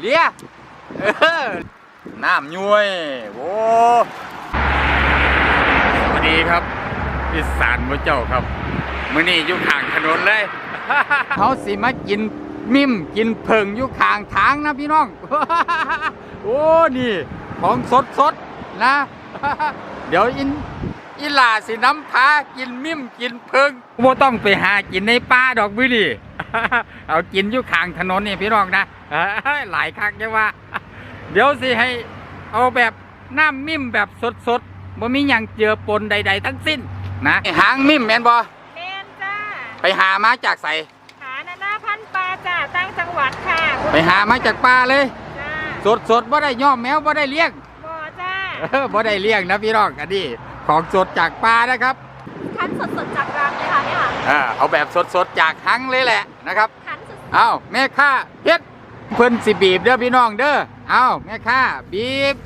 เลียเออน้ำย้วยโอ้สวัสดีครับอีสานพระเจ้าครับมื้อนี้อยู่ข้างถนนเลย เขาสิมากินมิ่มกินเพิงอยู่ข้างทางนะพี่น้อง โอ้ นี่ ของสดสดๆนะ เดี๋ยวอิน อิลาสิน้ำพากินมิ่มกินเพิงบ่ต้องไปหากินในป่าดอกบื้อดิเอากินอยู่ข้างถนนนี่พี่น้องนะหลายครั้งจะว่า เดี๋ยวสิให้เอาแบบน้ำมิ่มแบบสดสดๆบ่มีหยังเจือปนใด ๆ ทั้งสิ้นนะหางมิ่มแม่นบ่เมนจ้าไปหามาจากใสหานานาพันธุ์ปลาจ้าตั้งจังหวัดค่ะ ไปหามาจากป่าเลยจ้าสดสดๆบ่ได้ย่อมแมวบ่ได้เลี้ยงบ่อจ้าเออบ่ได้เลี้ยงนะพี่น้องอันนี้ ของสดจากป่านะครับคั้นสดๆจากรังเลยค่ะเนี่ยค่ะเออเอาแบบสดๆจากหังเลยแหละนะครับคั้นสดเอาแม่ค้าเฮ็ดเพิ่นสิบีบเด้อพี่น้องเด้อเอาแม่ค้าบีบ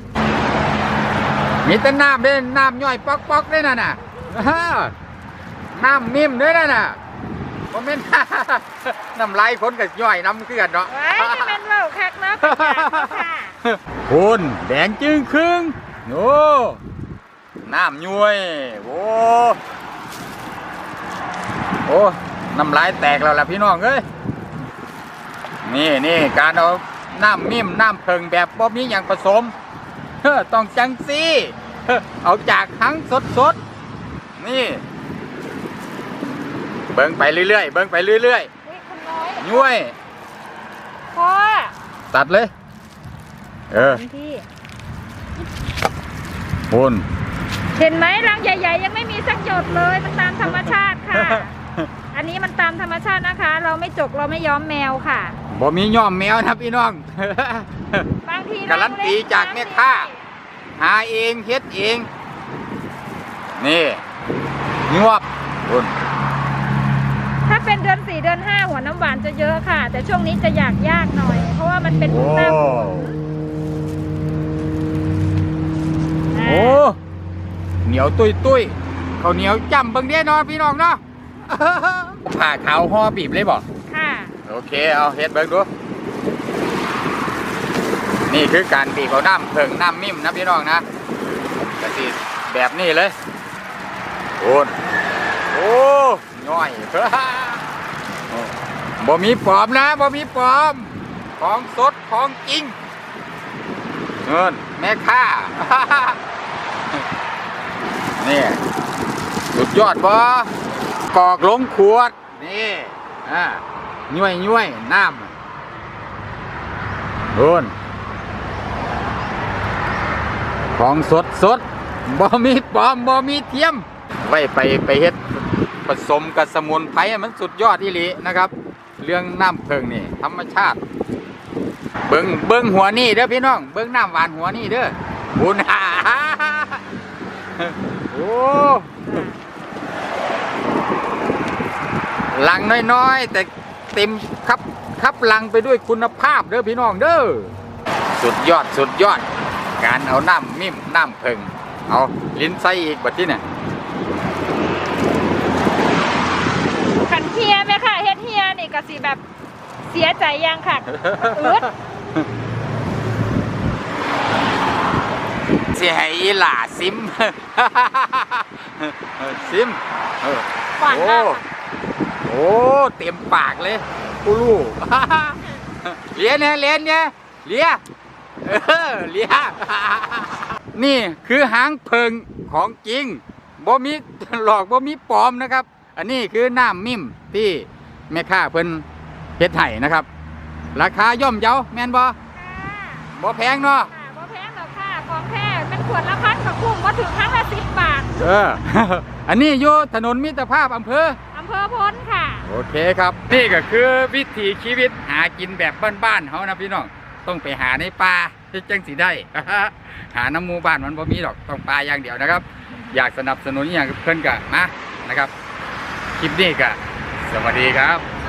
มีแต่น้ำเด้อน้ำย่อยป๊อกๆด้วยน่ะน่ะเออน้ำนิ่มด้วยน่ะน่ะบ่แม่นน้ำลายคนก็ย่อยน้ำคือกันเนาะไว้จะเป็นเว่าคักเนาะเป็นอย่างเนาะค่ะคุณแดงจึงครึ่งโอ้ น้ำย้วยโอ้โอ้น้ำลายแตกแล้วล่ะพี่น้องเอ้ยนี่นี่การเอาน้ำมิ่มน้ำเพิงแบบบ่มีอย่างผสมเฮ้อต้องจังซี่เฮ้อเอาจากหังสดสดๆนี่ เบิ่งไปเรื่อยๆเบิ่งไปเรื่อยอุ้ยคุณน้อยๆย้วยพ่อตัดเลย เออคุณพี่คุณ เห็นไหมรังใหญ่ ๆ ยังไม่มีสักหยดเลย มันตามธรรมชาติค่ะ อันนี้มันตามธรรมชาตินะคะ เราไม่จกเราไม่ย้อมแมวค่ะบ่มีย่อมแมวนะพี่น้องบางทีการันตีจากแม่ค้าหาเองเฮ็ดเอง นี่ยวบคุณถ้าเป็นเดือนสี่เดือนห้าหัวน้ำหวานจะเยอะค่ะ แต่ช่วงนี้จะอยากยากหน่อย เพราะว่ามันเป็นโอ้หน้าฝนโอ้ เหนียวตุยตุยข้าวเหนียวจ้ำเบิ่งเด้เนาะพี่น้องเนาะผ่าขาวห่อบีบเลยบ่ค่ะ โอเคเอาเฮ็ดเบิ่งดู นี่คือการบีบเอาน้ำเพิงน้ำมิ่มนะพี่น้องนะกะสิแบบนี้เลยโอนโอ้ย่อยบ่มีปลอมนะบ่มีปลอม ของสดของจริงเงินแม่ค้า นี่สุดยอดบ่กอกลงขวด นี่ อ่าย่วยย่วยน้ำโดนของสดสดบ่มีปลอมบ่มีเทียม ไว้ไปไปเฮ็ดผสมกับสมุนไพรมันสุดยอดอีหลีนะครับ เรื่องน้ำเพิงนี่ ธรรมชาติ เบิงเบิงหัวนี่เด้อพี่น้อง เบิงน้ำหวานหัวนี่เด้อบุญหา โอ้ลังน้อยๆ แต่เต็มครับครับลังไปด้วยคุณภาพเด้อพี่น้องเด้อสุดยอดสุดยอด การเอาน้ำมิ่มน้ำเพิงเอาลิ้นไส้อีกบัดที่เนี่ยขันเฮียไหมค่ะเฮ็ดเฮียนี่ก็สิแบบเสียใจยังค่ะอืด สิให้อีหล่าซิม ซิมเออหวานโอ้ มากค่ะ โอ้ เต็มปากเลยกูรู้ เลียเนี่ยเลียเนี่ยเลียเออเลีย นี่คือหางเพิงของจริงบ่มีหลอกบ่มีปลอมนะครับ อันนี้คือน้ำมิ่มที่แม่ค้าเพิ่นเฮ็ดให้นะครับ ราคาย่อมเยาแม่นบ่ค่ะบ่แพงเนาะ ค่ะ วดละพันกับคุ้มว่าถึงครั้งละสิบบาท เออ อันนี้อยู่ถนนมิตรภาพอำเภอ อำเภอพ้นค่ะ โอเคครับ นี่ก็คือวิถีชีวิตหากินแบบบ้านๆเขานะพี่น้อง ต้องไปหาในป่าที่จังสีได้ หาน้ำหมูบ้านมันบ่มีหรอก ต้องป่าอย่างเดียวนะครับ อยากสนับสนุนอหย่างเพื่อนกะมานะครับ คลิปนี้ก็สวัสดีครับ